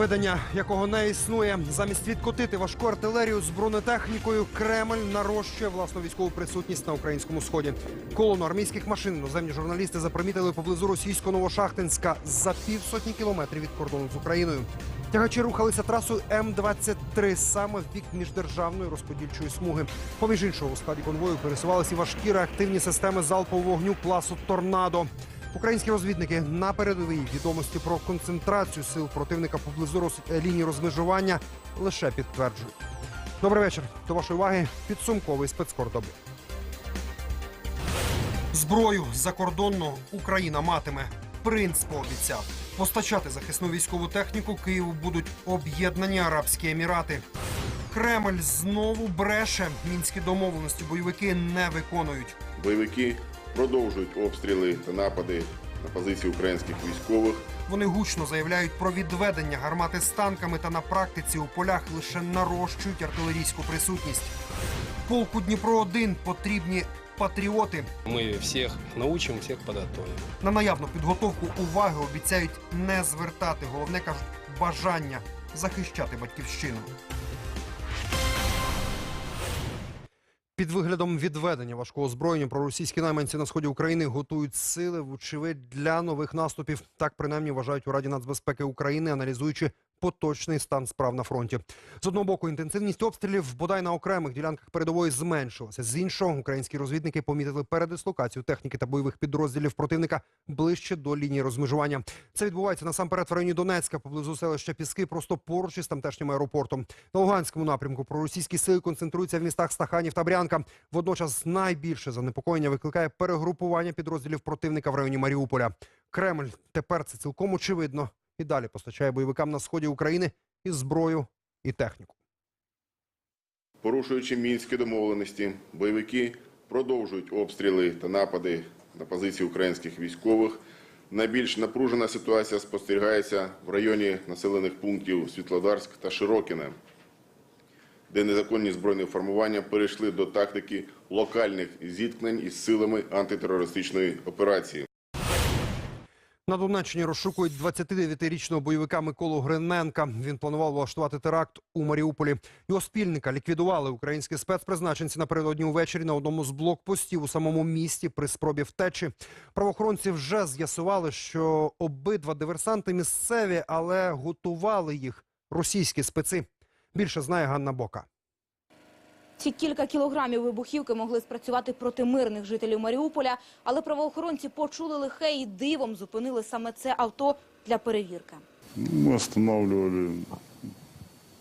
Виведення, якого не існує, замість відкотити важку артилерію з бронетехнікою, Кремль нарощує власну військову присутність на українському сході. Колону армійських машин іноземні журналісти запримітили поблизу російського Новошахтинська за півсотні кілометрів від кордону з Україною. Тягачі рухалися трасою М-23 саме в бік міждержавної розподільчої смуги. Поміж іншого, у складі конвою пересувалися важкі реактивні системи залпового вогню класу Торнадо. Українські розвідники на передовій відомості про концентрацію сил противника поблизу роз... е, лінії розмежування лише підтверджують. Добрий вечір. До вашої уваги підсумковий спецкор доби. Зброю закордонну Україна матиме. Принц пообіцяв. Постачати захисну військову техніку Києву будуть об'єднані Арабські Емірати. Кремль знову бреше. Мінські домовленості бойовики не виконують. Бойовики продовжують обстріли та напади на позиції українських військових. Вони гучно заявляють про відведення гармати з танками та на практиці у полях лише нарощують артилерійську присутність. Полку Дніпро 1 потрібні патріоти. Мы всех научим, всех подготовим. На наявну підготовку уваги обіцяють не звертати. Головне кажуть бажання захищати батьківщину. Під виглядом відведення важкого озброєння проросійські найманці на сході України готують сили, вочевидь, для нових наступів. Так принаймні вважають у Раді нацбезпеки України, аналізуючи поточний стан справ на фронті. З одного боку, інтенсивність обстрілів бодай на окремих ділянках передової зменшилася. З іншого, українські розвідники помітили передислокацію техніки та бойових підрозділів противника ближче до лінії розмежування. Це відбувається насамперед в районі Донецька, поблизу селища Піски, просто поруч із тамтешнім аеропортом. На Луганському напрямку проросійські сили концентруються в містах Стаханів та Брянка. Водночас найбільше занепокоєння викликає перегрупування підрозділів противника в районі Маріуполя. Кремль тепер це цілком очевидно і далі постачає бойовикам на сході України і зброю, і техніку. Порушуючи мінські домовленості, бойовики продовжують обстріли та напади на позиції українських військових. Найбільш напружена ситуація спостерігається в районі населених пунктів Світлодарськ та Широкіне, де незаконні збройні формування перейшли до тактики локальних зіткнень із силами антитерористичної операції. На Донеччині розшукують 29-річного бойовика Миколу Гриненка. Він планував влаштувати теракт у Маріуполі. Його спільника ліквідували українські спецпризначенці напередодні увечері на одному з блокпостів у самому місті при спробі втечі. Правоохоронці вже з'ясували, що обидва диверсанти місцеві, але готували їх російські специ. Більше знає Ганна Бока. Ці кілька кілограмів вибухівки могли спрацювати проти мирних жителів Маріуполя, але правоохоронці почули лихе і дивом зупинили саме це авто для перевірки. Мы останавливали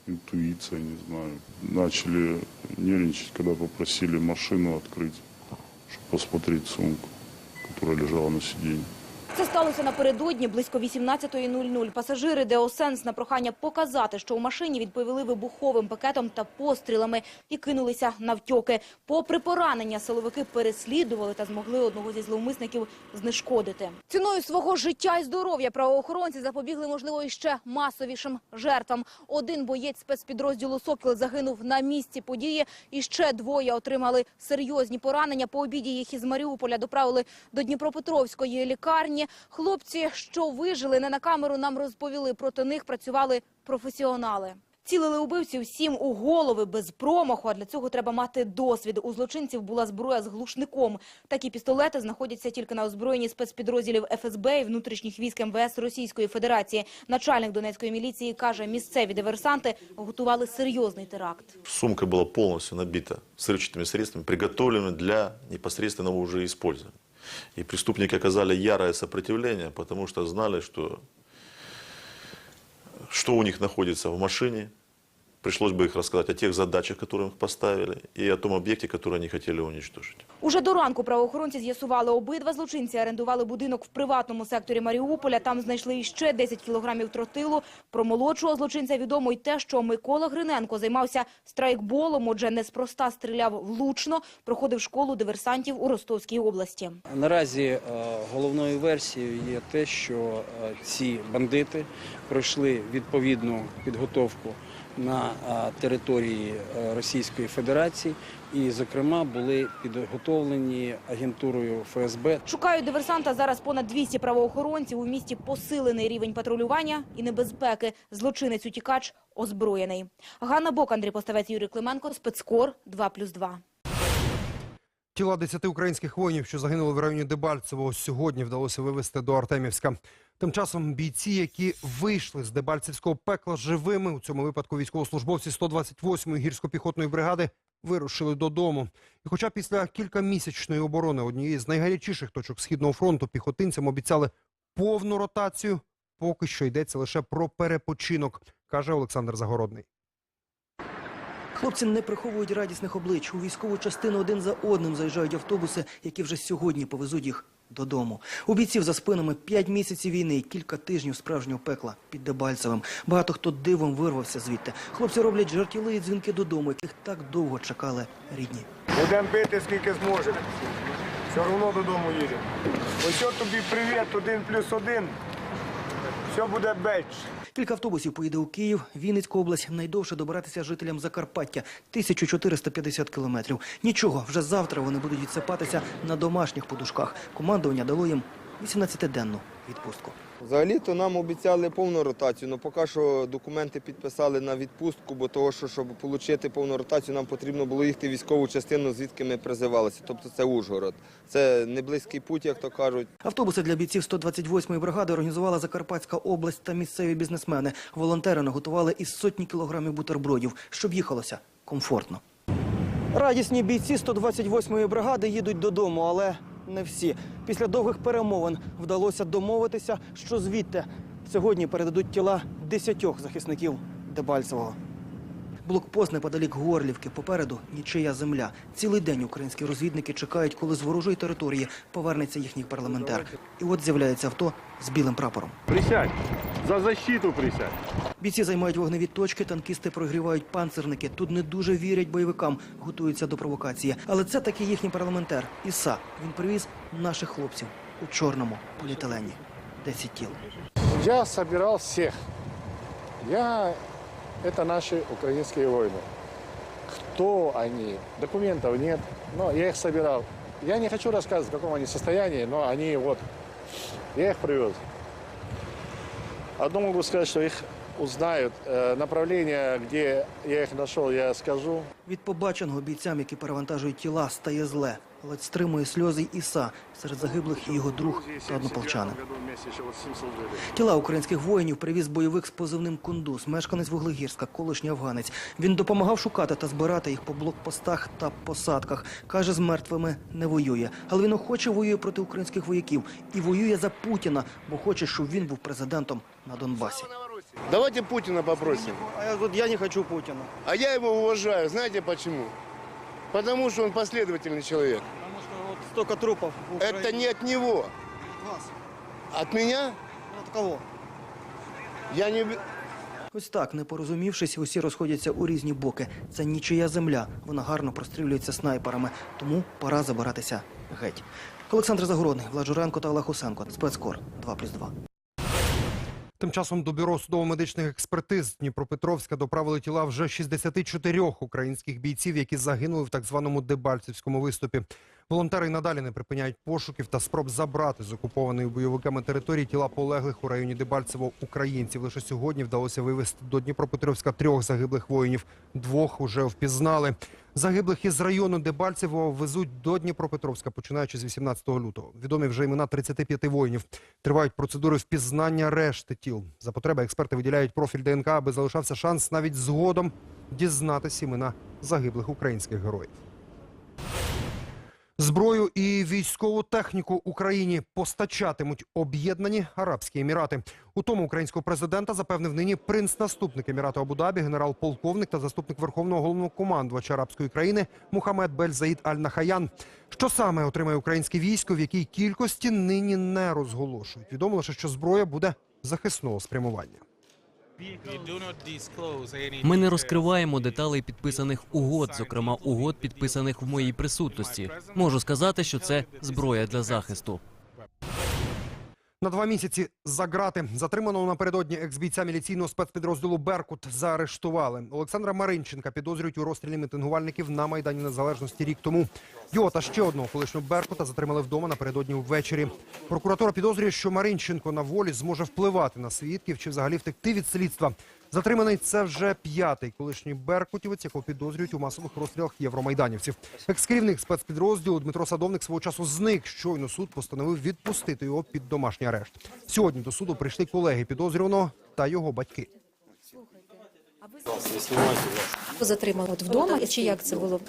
интуиция, не знаю. Начали нервничать, когда попросили машину открыть, чтобы посмотреть сумку, которая лежала на сиденье. Це сталося напередодні близько 18.00. Пасажири Деосенс на прохання показати, що у машині відповіли вибуховим пакетом та пострілами і кинулися навтьоки. Попри поранення, силовики переслідували та змогли одного зі зловмисників знешкодити. Ціною свого життя і здоров'я правоохоронці запобігли, можливо, іще масовішим жертвам. Один боєць спецпідрозділу «Сокіл» загинув на місці події, і ще двоє отримали серйозні поранення. По обіді їх із Маріуполя доправили до Дніпропетровської лікарні. Хлопці, що вижили, не на камеру нам розповіли. Проти них працювали професіонали. Цілили убивців всім у голови без промаху, а для цього треба мати досвід. У злочинців була зброя з глушником. Такі пістолети знаходяться тільки на озброєнні спецпідрозділів ФСБ і внутрішніх військ МВС Російської Федерації. Начальник Донецької міліції каже, місцеві диверсанти готували серйозний теракт. Сумка была полностью набита взрывчатыми средствами, приготовленными для непосредственного уже использования. И преступники оказали ярое сопротивление, потому что знали, что, что у них находится в машине. Пришлось бы их рассказать о тех задачах, которые им поставили, и о том объекте, который они хотели уничтожить. Уже до ранку правоохоронці з'ясували, обидва злочинці орендували будинок в приватному секторі Маріуполя. Там знайшли іще 10 кілограмів тротилу. Про молодшого злочинця відомо й те, що Микола Гриненко займався страйкболом, отже, неспроста стріляв влучно, проходив школу диверсантів у Ростовській області. Наразі е, головною версією є те, що е, ці бандити пройшли відповідну підготовку на території е, Російської Федерації і, зокрема, були підготовлені агентурою ФСБ Шукають диверсанта зараз понад 200 правоохоронців. У місті посилений рівень патрулювання і небезпеки. Злочинець утікач озброєний. Ганна Бок, Андрій Поставець, Юрій Клименко, спецкор 2+,2. Тіла 10 українських воїнів, що загинули в районі Дебальцевого, сьогодні вдалося вивезти до Артемівська. Тим часом бійці, які вийшли з Дебальцевського пекла живими, у цьому випадку військовослужбовці 128-ї гірсько-піхотної бригади, вирушили додому. І хоча після кількамісячної оборони однієї з найгарячіших точок Східного фронту піхотинцям обіцяли повну ротацію, поки що йдеться лише про перепочинок, каже Олександр Загородний. Хлопці не приховують радісних облич. У військову частину один за одним заїжджають автобуси, які вже сьогодні повезуть їх додому. У бійців за спинами п'ять місяців війни і кілька тижнів справжнього пекла під Дебальцевим. Багато хто дивом вирвався звідти. Хлопці роблять жартівливі дзвінки додому, яких так довго чекали рідні. Будемо бити скільки зможемо. Все одно додому їдемо. Ось тобі привіт, один плюс один. Все буде беч. Кілька автобусів поїде у Київ, Вінницьку область. Найдовше добиратися жителям Закарпаття – 1450 кілометрів. Нічого, вже завтра вони будуть відсипатися на домашніх подушках. Командування дало їм 18-денну відпустку. Взагалі-то нам обіцяли повну ротацію, але поки що документи підписали на відпустку, бо того, що щоб отримати повну ротацію, нам потрібно було їхати в військову частину, звідки ми призивалися. Тобто це Ужгород. Це не близький путь, як то кажуть. Автобуси для бійців 128-ї бригади організувала Закарпатська область та місцеві бізнесмени. Волонтери наготували із сотні кілограмів бутербродів, щоб їхалося комфортно. Радісні бійці 128-ї бригади їдуть додому, але не всі. Після довгих перемовин вдалося домовитися, що звідти сьогодні передадуть тіла десятьох захисників Дебальцевого. Блокпост неподалік Горлівки. Попереду нічия земля. Цілий день українські розвідники чекають, коли з ворожої території повернеться їхній парламентар. І от з'являється авто з білим прапором. Присядь. За защиту присядь. Бійці займають вогневі точки, танкісти прогрівають панцирники. Тут не дуже вірять бойовикам, готуються до провокації. Але це таки їхній парламентар. Іса. Він привіз наших хлопців у чорному поліетилені. Десять тіл. Я собирал всех. Я... Это наши украинские воины. Кто они? Документов нет, но я их собирал. Я не хочу рассказывать, в каком они состоянии, но они вот... Я их привез. Одно могу сказать, что их узнают. Э, Направление, где я их нашел, я скажу. Від побаченого бійцям, які перевантажують тіла, стає зле. Ледь стримує сльози й Іса. Серед загиблих і його друг та однополчанин. Тіла українських воїнів привіз бойовик з позивним «Кундуз», мешканець Вуглегірська, колишній афганець. Він допомагав шукати та збирати їх по блокпостах та посадках. Каже, з мертвими не воює. Але він охоче воює проти українських вояків. І воює за Путіна, бо хоче, щоб він був президентом на Донбасі. Давайте Путина попросим. А я, я не хочу Путіна. А я его уважаю. Знаете почему? Потому что он последовательный человек. Тому що от стільки трупів в Это не от него. От меня От кого? я не... Ось так, не порозумівшись, усі розходяться у різні боки. Це нічия земля. Вона гарно прострілюється снайперами. Тому пора забиратися геть. Олександр Загородний, Влад Журенко та Олег Усенко. Спецкор 2+,2. Тим часом до бюро судово-медичних експертиз Дніпропетровська доправили тіла вже 64 українських бійців, які загинули в так званому Дебальцівському виступі. Волонтери й надалі не припиняють пошуків та спроб забрати з окупованої бойовиками території тіла полеглих у районі Дебальцево українців. Лише сьогодні вдалося вивезти до Дніпропетровська трьох загиблих воїнів. Двох уже впізнали. Загиблих із району Дебальцево везуть до Дніпропетровська, починаючи з 18 лютого. Відомі вже імена 35 воїнів. Тривають процедури впізнання решти тіл. За потреби експерти виділяють профіль ДНК, аби залишався шанс навіть згодом дізнатися імена загиблих українських героїв. Зброю і військову техніку Україні постачатимуть об'єднані Арабські Емірати. У тому українського президента запевнив нині принц-наступник Емірату Абу-Дабі, генерал-полковник та заступник верховного головнокомандувача арабської країни Мухаммед Бель-Заїд Аль-Нахаян. Що саме отримає українське військо, в якій кількості нині не розголошують. Відомо лише, що зброя буде захисного спрямування. Ми не розкриваємо деталей підписаних угод, зокрема угод, підписаних в моїй присутності. Можу сказати, що це зброя для захисту. На два місяці за грати затриманого напередодні екс-бійця міліційного спецпідрозділу «Беркут» заарештували. Олександра Маринченка підозрюють у розстрілі мітингувальників на Майдані Незалежності рік тому. Його та ще одного колишнього «Беркута» затримали вдома напередодні ввечері. Прокуратура підозрює, що Маринченко на волі зможе впливати на свідків чи взагалі втекти від слідства. Затриманий це вже п'ятий колишній беркутівець, якого підозрюють у масових розстрілах євромайданівців. Екс-керівник спецпідрозділу Дмитро Садовник свого часу зник. Щойно суд постановив відпустити його під домашній арешт. Сьогодні до суду прийшли колеги підозрюваного та його батьки. Затримали от вдома, чи як це було?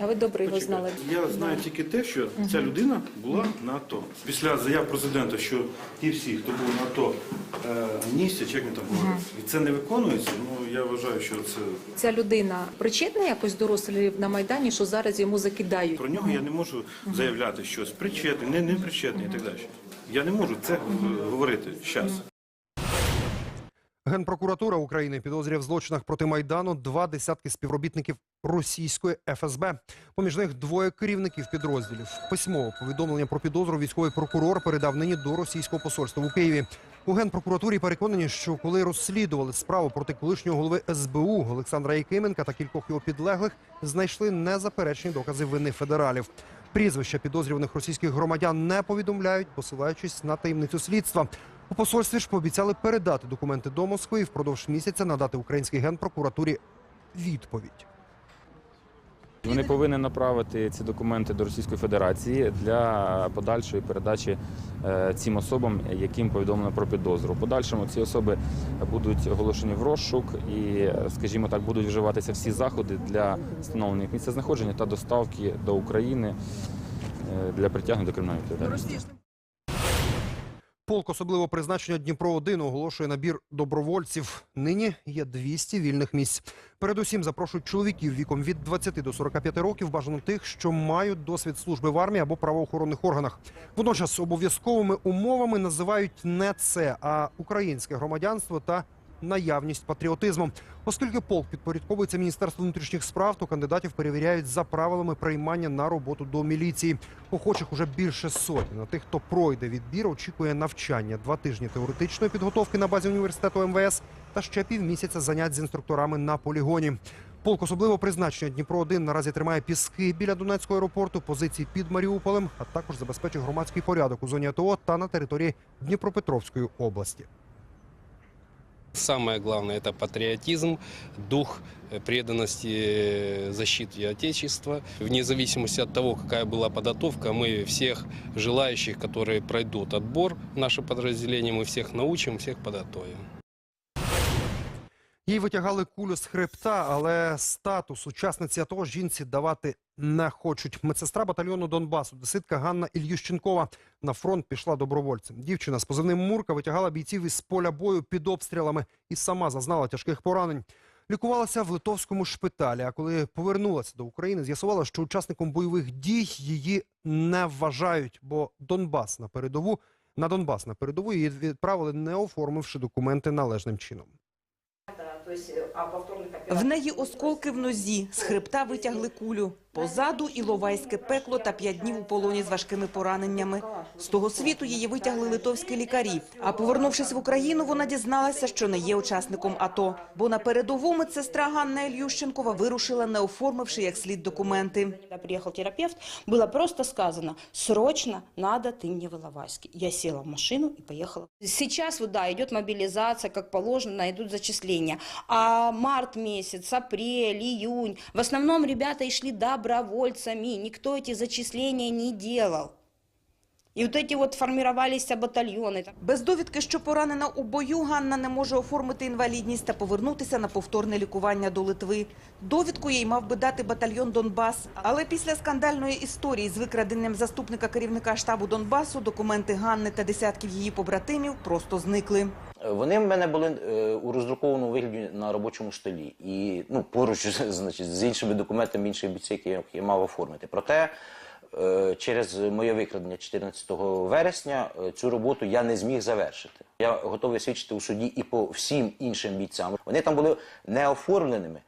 А ви добре його знали? Я знаю тільки те, що ця людина була на АТО. Після заяв президента, що ті всі, хто був на АТО, е, амністія, як він там говорить, і це не виконується, ну я вважаю, що це Ця людина причетна якось до розстрілів на Майдані, що зараз йому закидають? про нього я не можу заявляти щось причетний, не, не причетний і так далі. Я не можу це е, говорити зараз. Генпрокуратура України підозрює в злочинах проти Майдану два десятки співробітників російської ФСБ. Поміж них двоє керівників підрозділів. Письмово повідомлення про підозру військовий прокурор передав нині до російського посольства у Києві. У генпрокуратурі переконані, що коли розслідували справу проти колишнього голови СБУ Олександра Якименка та кількох його підлеглих, знайшли незаперечні докази вини федералів. Прізвища підозрюваних російських громадян не повідомляють, посилаючись на таємницю слідства. У посольстві ж пообіцяли передати документи до Москви і впродовж місяця надати українській генпрокуратурі відповідь. Вони повинні направити ці документи до Російської Федерації для подальшої передачі е, цим особам, яким повідомлено про підозру. У подальшому ці особи будуть оголошені в розшук і, скажімо так, будуть вживатися всі заходи для встановлення їх місцезнаходження та доставки до України е, для притягнення до кримінальної відповідальності. Полк особливого призначення Дніпро-1 оголошує набір добровольців. Нині є 200 вільних місць. Передусім запрошують чоловіків віком від 20 до 45 років, бажано тих, що мають досвід служби в армії або правоохоронних органах. Водночас обов'язковими умовами називають не це, а українське громадянство та наявність патріотизму. Оскільки полк підпорядковується Міністерству внутрішніх справ, то кандидатів перевіряють за правилами приймання на роботу до міліції. Охочих уже більше сотні. На тих, хто пройде відбір, очікує навчання, два тижні теоретичної підготовки на базі університету МВС та ще півмісяця занять з інструкторами на полігоні. Полк особливого призначення Дніпро 1 наразі тримає піски біля Донецького аеропорту, позиції під Маріуполем, а також забезпечує громадський порядок у зоні АТО та на території Дніпропетровської області. Самое главное – это патриотизм, дух э, преданности э, защите Отечества. Вне зависимости от того, какая была подготовка, мы всех желающих, которые пройдут отбор в наше подразделение, мы всех научим, всех подготовим. Їй витягали кулю з хребта, але статус учасниці АТО жінці давати не хочуть. Медсестра батальйону Донбасу, деситка Ганна Ільющенкова на фронт пішла добровольцем. Дівчина з позивним Мурка витягала бійців із поля бою під обстрілами і сама зазнала тяжких поранень. Лікувалася в литовському шпиталі. А коли повернулася до України, з'ясувала, що учасником бойових дій її не вважають, бо Донбас на передову на Донбас на передову її відправили, не оформивши документи належним чином. В неї осколки в нозі, з хребта витягли кулю. Позаду іловайське пекло та п'ять днів у полоні з важкими пораненнями. З того світу її витягли литовські лікарі. А повернувшись в Україну, вона дізналася, що не є учасником АТО. Бо на передову медсестра Ганна Ільющенкова вирушила, не оформивши як слід документи. Приехал терапевт, было просто сказано, срочно надо ты мне в Иловайске. Я села в машину и поехала. Сейчас вот, да, идет мобилизация, как положено, идут зачисления. А март месяц, апрель, июнь, в основном ребята и шли добровольцами, никто эти зачисления не делал. И вот эти вот формировались батальоны. Без довідки, що поранена у бою, Ганна не може оформити інвалідність та повернутися на повторне лікування до Литви. Довідку їй мав би дати батальйон Донбас. Але після скандальної історії з викраденням заступника керівника штабу Донбасу документи Ганни та десятків її побратимів просто зникли. Вони в мене були е, у роздрукованому вигляді на робочому столі. І ну, поруч значить, з іншими документами інших бійців, я- мав оформити. Проте е, через моє викрадення 14 вересня е, цю роботу я не зміг завершити. Я готовий свідчити у суді і по всім іншим бійцям. Вони там були неоформленими. е,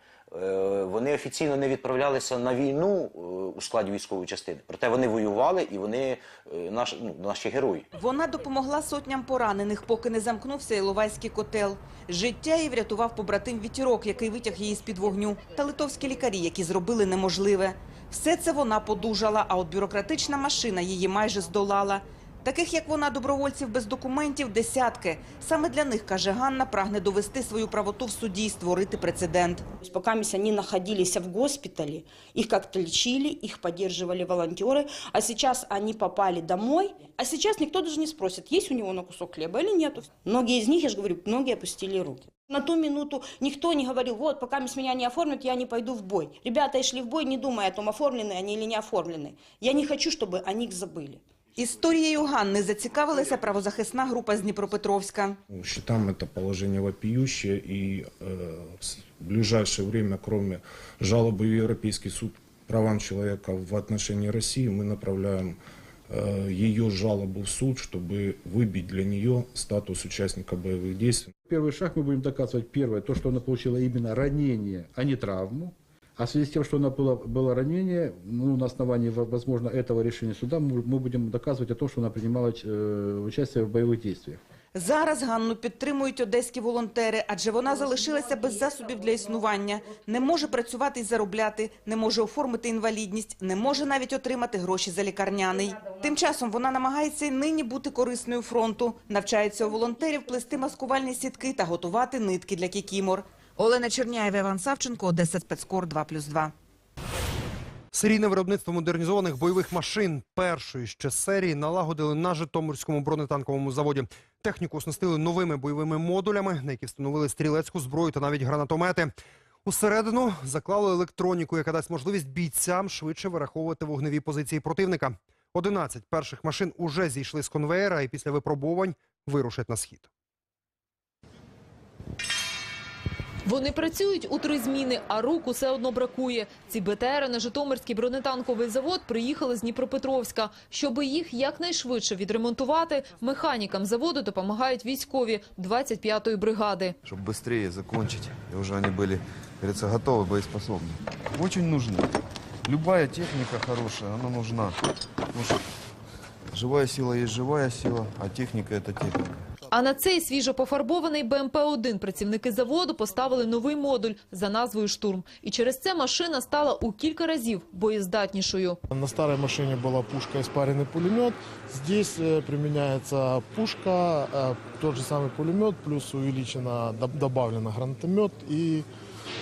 вони офіційно не відправлялися на війну е, у складі військової частини. Проте вони воювали і вони е, наш, ну, наші герої. Вона допомогла сотням поранених, поки не замкнувся Іловайський котел. Життя їй врятував побратим Вітірок, який витяг її з-під вогню, та литовські лікарі, які зробили неможливе. Все це вона подужала, а от бюрократична машина її майже здолала. Таких, як вона, добровольців без документів, десятки. Саме для них, каже Ганна, прагне довести свою правоту в суді і створити прецедент. То есть Пока мисс они находились в госпитале, их как-то лечили, их поддерживали волонтеры, а сейчас они попали домой, а сейчас никто даже не спросит, есть у него на кусок хлеба или нету. Многие из них, я же говорю, многие опустили руки. На ту минуту никто не говорил, вот, пока мисс меня не оформят, я не пойду в бой. Ребята шли в бой, не думая о том, оформлены они или не оформлены. Я не хочу, чтобы о них забыли. Історією Ганни зацікавилася правозахисна група з Дніпропетровська. Считаем это положение вопиющее и э, с- в ближайшее время, кроме жалобы в Европейский суд правам человека в отношении России, мы направляем э, ее жалобу в суд, чтобы выбить для нее статус участника боевых действий. Первый шаг мы будем доказывать. Первое, то, что она получила именно ранение, а не травму. А в связи с тем, что она было, было ранение, ну, на основании, во- возможно, этого решения суда, мы, мы будем доказывать о том, что она принимала э, участие в боевых действиях. Зараз Ганну підтримують одеські волонтери, адже вона залишилася без засобів для існування, не може працювати і заробляти, не може оформити інвалідність, не може навіть отримати гроші за лікарняний. Тим часом вона намагається й нині бути корисною фронту, навчається у волонтерів плести маскувальні сітки та готувати нитки для кікімор. Олена Черняєва, Іван Савченко, Одеса Спецкор 2+,2. Серійне виробництво модернізованих бойових машин першої ще серії налагодили на Житомирському бронетанковому заводі. Техніку оснастили новими бойовими модулями, на які встановили стрілецьку зброю та навіть гранатомети. Усередину заклали електроніку, яка дасть можливість бійцям швидше вираховувати вогневі позиції противника. 11 перших машин уже зійшли з конвеєра і після випробувань вирушать на схід. Вони працюють у три зміни, а рук усе одно бракує. Ці БТРи на Житомирський бронетанковий завод приїхали з Дніпропетровська. Щоби їх якнайшвидше відремонтувати, механікам заводу допомагають військові 25-ї бригади. чтобы быстрее закончить, и уже они были, говорится, готовы, боеспособны. Очень нужны. Любая техника хорошая, она нужна. Потому что живая сила есть живая сила, а техника это техника. А на цей свіжо пофарбований БМП-1 працівники заводу поставили новий модуль за назвою «Штурм». І через це машина стала у кілька разів боєздатнішою. На старой машине была пушка и спаренный пулемет. Здесь э, применяется пушка, э, тот же самый пулемет, плюс увеличено, доб- добавлено гранатомет и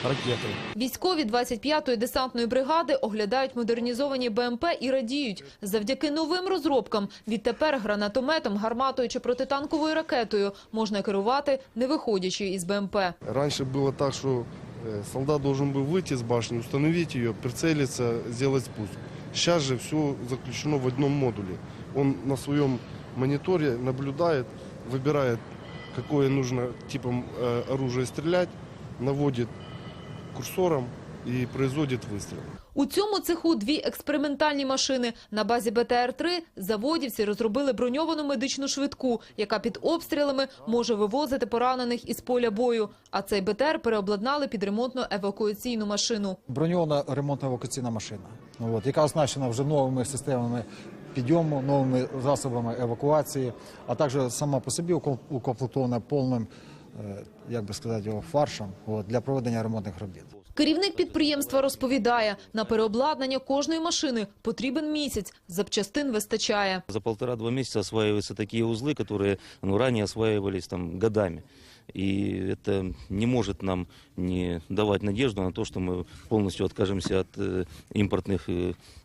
ракеты. Військові 25-ї десантної бригади оглядають модернізовані БМП і радіють. Завдяки новим розробкам відтепер гранатометом, гарматою чи протитанковою ракетою можна керувати, не виходячи із БМП. Раньше было так, что э, солдат должен был выйти с башни, установить ее, прицелиться, сделать спуск. Сейчас же все заключено в одном модуле. Он на своем мониторе наблюдает, выбирает, какое нужно типом э, оружия стрелять, наводит курсором и производит выстрел. У цьому цеху дві експериментальні машини. На базі БТР-3 заводівці розробили броньовану медичну швидку, яка під обстрілами може вивозити поранених із поля бою. А цей БТР переобладнали під ремонтно-евакуаційну машину. броньована ремонтно-евакуаційна машина, от, яка оснащена вже новими системами підйому, новими засобами евакуації, а також сама по собі уком- укомплектована повним, як би сказати, його фаршем от, для проведення ремонтних робіт. Керівник підприємства розповідає, на переобладнання кожної машини потрібен місяць, запчастин вистачає. За полтора-два месяца осваиваются такие узлы, которые ну, ранее осваивались там годами. И это не может нам не давать надежду на то, что мы полностью откажемся от э, импортных э, э,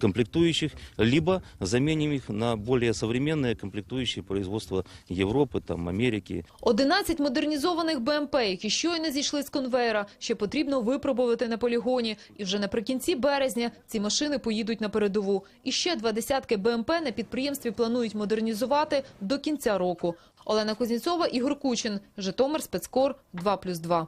комплектующих, либо заменим их на более современные комплектующие производства Европы, там, Америки. 11 модернізованих БМП, які щойно зійшли з конвейера, ще потрібно випробувати на полігоні. І вже наприкінці березня ці машини поїдуть на передову. І ще два десятки БМП на підприємстві планують модернізувати до кінця року. Олена Кузнєцова, Ігор Кучин, Житомир, Спецкор, 2+,2.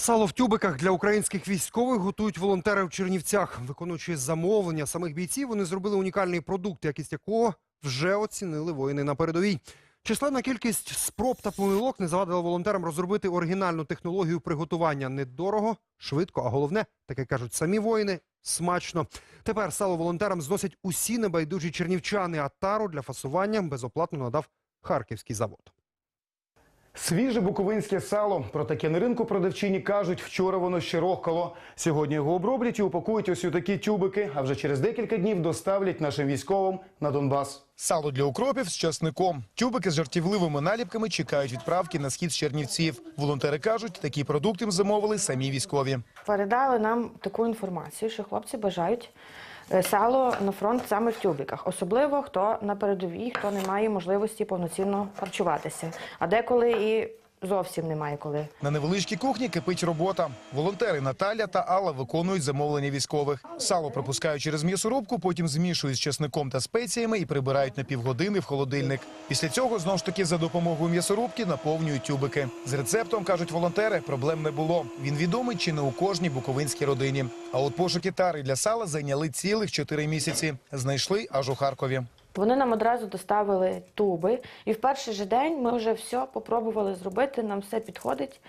Сало в тюбиках для українських військових готують волонтери в Чернівцях. Виконуючи замовлення самих бійців, вони зробили унікальний продукт, якість якого вже оцінили воїни на передовій. Численна кількість спроб та помилок не завадила волонтерам розробити оригінальну технологію приготування недорого, швидко, а головне, таке кажуть самі воїни, смачно. Тепер сало волонтерам зносять усі небайдужі чернівчани, а тару для фасування безоплатно надав харківський завод. Свіже буковинське сало. Про таке на ринку продавчині кажуть, вчора воно ще рохкало. Сьогодні його оброблять і упакують ось у такі тюбики, а вже через декілька днів доставлять нашим військовим на Донбас. Сало для укропів з часником. Тюбики з жартівливими наліпками чекають відправки на схід з Чернівців. Волонтери кажуть, такі продукти їм замовили самі військові. Передали нам таку інформацію, що хлопці бажають сало на фронт саме в тюбиках, особливо хто на передовій, хто не має можливості повноцінно харчуватися, а деколи і зовсім немає коли. На невеличкій кухні кипить робота. Волонтери Наталя та Алла виконують замовлення військових. Сало пропускають через м'ясорубку, потім змішують з чесником та спеціями і прибирають на півгодини в холодильник. Після цього знову ж таки за допомогою м'ясорубки наповнюють тюбики. З рецептом кажуть волонтери, проблем не було. Він відомий чи не у кожній буковинській родині. А от пошуки тари для сала зайняли цілих чотири місяці. Знайшли аж у Харкові. Вони нам одразу доставили туби, і в перший же день ми вже все попробували зробити. Нам все підходить.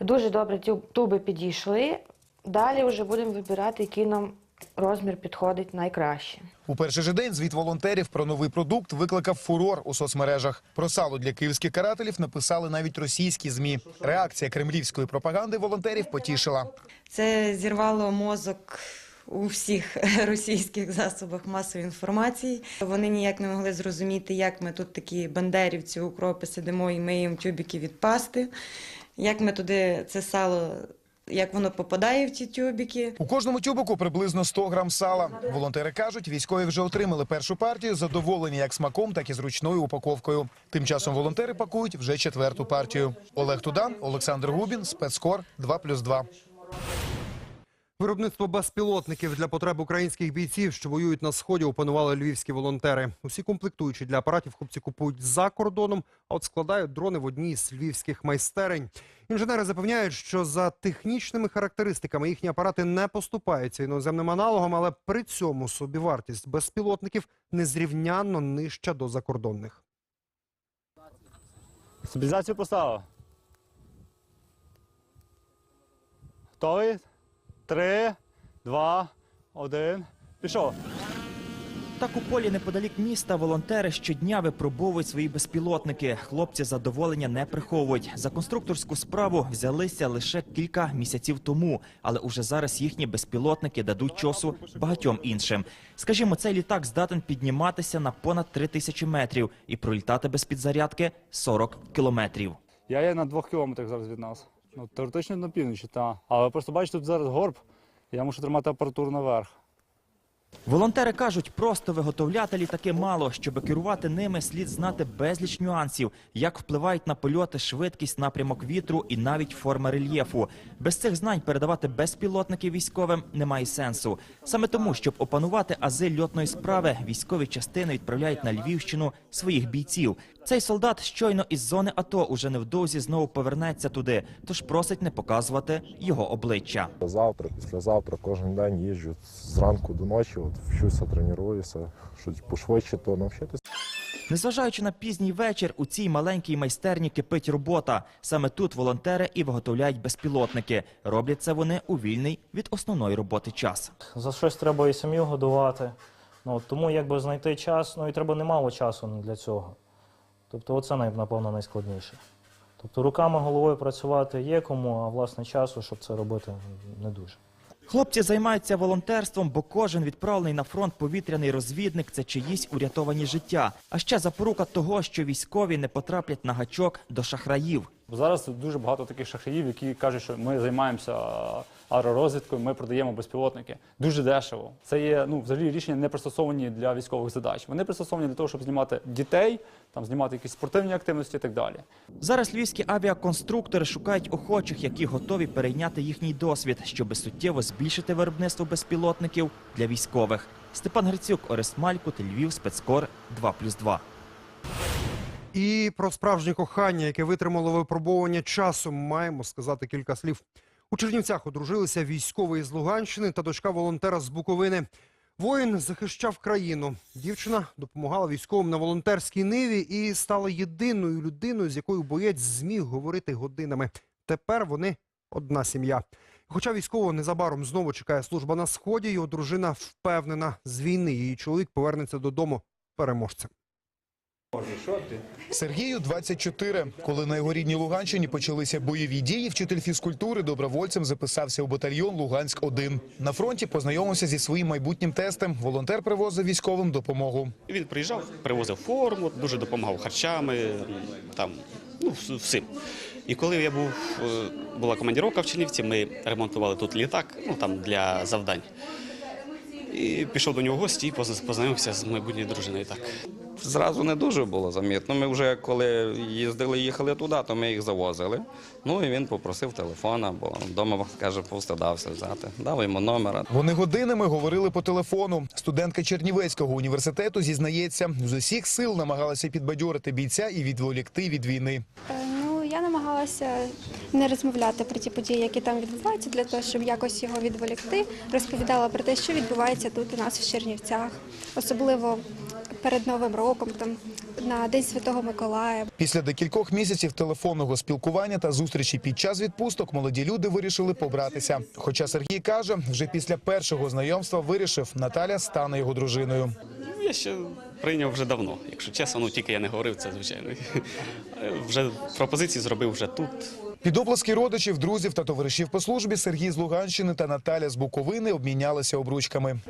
Дуже добре туби підійшли. Далі вже будемо вибирати, який нам розмір підходить найкраще. У перший же день звіт волонтерів про новий продукт викликав фурор у соцмережах. Про сало для київських карателів написали навіть російські змі. Реакція кремлівської пропаганди волонтерів потішила. Це зірвало мозок у всіх російських засобах масової інформації. Вони ніяк не могли зрозуміти, як ми тут такі бандерівці, укропи сидимо і миємо тюбики від пасти, як ми туди це сало. Як воно попадає в ті тюбики. У кожному тюбику приблизно 100 грам сала. Волонтери кажуть, військові вже отримали першу партію, задоволені як смаком, так і зручною упаковкою. Тим часом волонтери пакують вже четверту партію. Олег Тудан, Олександр Губін, спецкор 2+,2. Виробництво безпілотників для потреб українських бійців, що воюють на сході, опанували львівські волонтери. Усі комплектуючі для апаратів хлопці купують за кордоном, а от складають дрони в одній з львівських майстерень. Інженери запевняють, що за технічними характеристиками їхні апарати не поступаються іноземним аналогам, але при цьому собівартість безпілотників незрівнянно нижча до закордонних. Стабілізацію поставив. Готовий? Три, два, один. Пішов. Так у полі неподалік міста волонтери щодня випробовують свої безпілотники. Хлопці задоволення не приховують. За конструкторську справу взялися лише кілька місяців тому, але уже зараз їхні безпілотники дадуть чосу багатьом іншим. Скажімо, цей літак здатен підніматися на понад три тисячі метрів і пролітати без підзарядки 40 кілометрів. Я є на двох кілометрах зараз від нас. Ну, теоретично на півночі, так. Але просто бачите, тут зараз горб. Я мушу тримати апаратуру наверх. Волонтери кажуть, просто виготовляти літаки мало. Щоб керувати ними, слід знати безліч нюансів, як впливають на польоти, швидкість, напрямок вітру і навіть форма рельєфу. Без цих знань передавати безпілотники військовим немає сенсу. Саме тому, щоб опанувати ази льотної справи, військові частини відправляють на Львівщину своїх бійців. Цей солдат щойно із зони АТО уже невдовзі знову повернеться туди, тож просить не показувати його обличчя. Завтра, післязавтра, кожен день їжджу зранку до ночі, от вчуся, тренуюся, щось пошвидше, то навчитися. Незважаючи на пізній вечір, у цій маленькій майстерні кипить робота. Саме тут волонтери і виготовляють безпілотники. Роблять це вони у вільний від основної роботи час. За щось треба і сім'ю годувати. Ну, тому якби знайти час, ну і треба немало часу для цього. Тобто, оце напевно найскладніше. Тобто руками, головою працювати є кому, а власне часу, щоб це робити, не дуже. Хлопці займаються волонтерством, бо кожен відправлений на фронт повітряний розвідник це чиїсь урятовані життя. А ще запорука того, що військові не потраплять на гачок до шахраїв. Зараз дуже багато таких шахраїв, які кажуть, що ми займаємося аеророзвідкою, ми продаємо безпілотники. Дуже дешево. Це є ну, взагалі рішення не пристосовані для військових задач. Вони пристосовані для того, щоб знімати дітей, там знімати якісь спортивні активності і так далі. Зараз львівські авіаконструктори шукають охочих, які готові перейняти їхній досвід, щоб суттєво збільшити виробництво безпілотників для військових. Степан Грицюк, Орест Малькут, Львів, спецкор 2+,2. І про справжнє кохання, яке витримало випробовування часу, маємо сказати кілька слів. У Чернівцях одружилися військовий з Луганщини та дочка волонтера з Буковини. Воїн захищав країну. Дівчина допомагала військовим на волонтерській ниві і стала єдиною людиною, з якою боєць зміг говорити годинами. Тепер вони одна сім'я. Хоча військового незабаром знову чекає служба на сході, його дружина впевнена, з війни її чоловік повернеться додому переможцем. Сергію 24. Коли на його рідній Луганщині почалися бойові дії, вчитель фізкультури добровольцем записався у батальйон Луганськ-1. На фронті познайомився зі своїм майбутнім тестем. Волонтер привозив військовим допомогу. Він приїжджав, привозив форму, дуже допомагав харчами, там, ну, вс- всім. І коли я був, е, була командіровка в Чернівці, ми ремонтували тут літак, ну там для завдань. І пішов до нього в гості і познайомився з майбутньою дружиною. Так. Зразу не дуже було замітно. Ми вже коли їздили, їхали туди, то ми їх завозили. Ну і він попросив телефона, бо вдома, каже, повстидався взяти. Дав йому номер. Вони годинами говорили по телефону. Студентка Чернівецького університету зізнається, з усіх сил намагалася підбадьорити бійця і відволікти від війни. Е, Ну, я намагалася не розмовляти про ті події, які там відбуваються, для того, щоб якось його відволікти. Розповідала про те, що відбувається тут у нас в Чернівцях, особливо перед Новим роком, там на День Святого Миколая. Після декількох місяців телефонного спілкування та зустрічі під час відпусток молоді люди вирішили побратися. Хоча Сергій каже, вже після першого знайомства вирішив, Наталя стане його дружиною. Ну, Я ще прийняв вже давно, якщо чесно, ну тільки я не говорив це, звичайно. Вже пропозиції зробив вже тут. Під оплески родичів, друзів та товаришів по службі Сергій з Луганщини та Наталя з Буковини обмінялися обручками.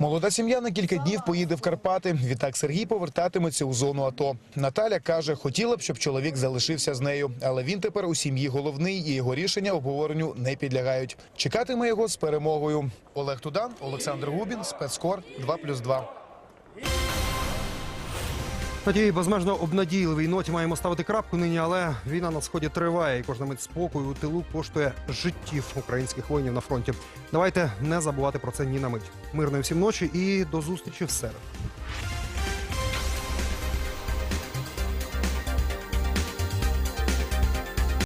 Молода сім'я на кілька днів поїде в Карпати. Відтак Сергій повертатиметься у зону АТО. Наталя каже, хотіла б, щоб чоловік залишився з нею, але він тепер у сім'ї головний і його рішення обговоренню не підлягають. Чекатиме його з перемогою. Олег Тудан, Олександр Губін, спецкор 2+,2. На безмежно обнадійливій ноті маємо ставити крапку нині, але війна на сході триває, і кожна мить спокою у тилу коштує життів українських воїнів на фронті. Давайте не забувати про це ні на мить. Мирної всім ночі і до зустрічі в середу.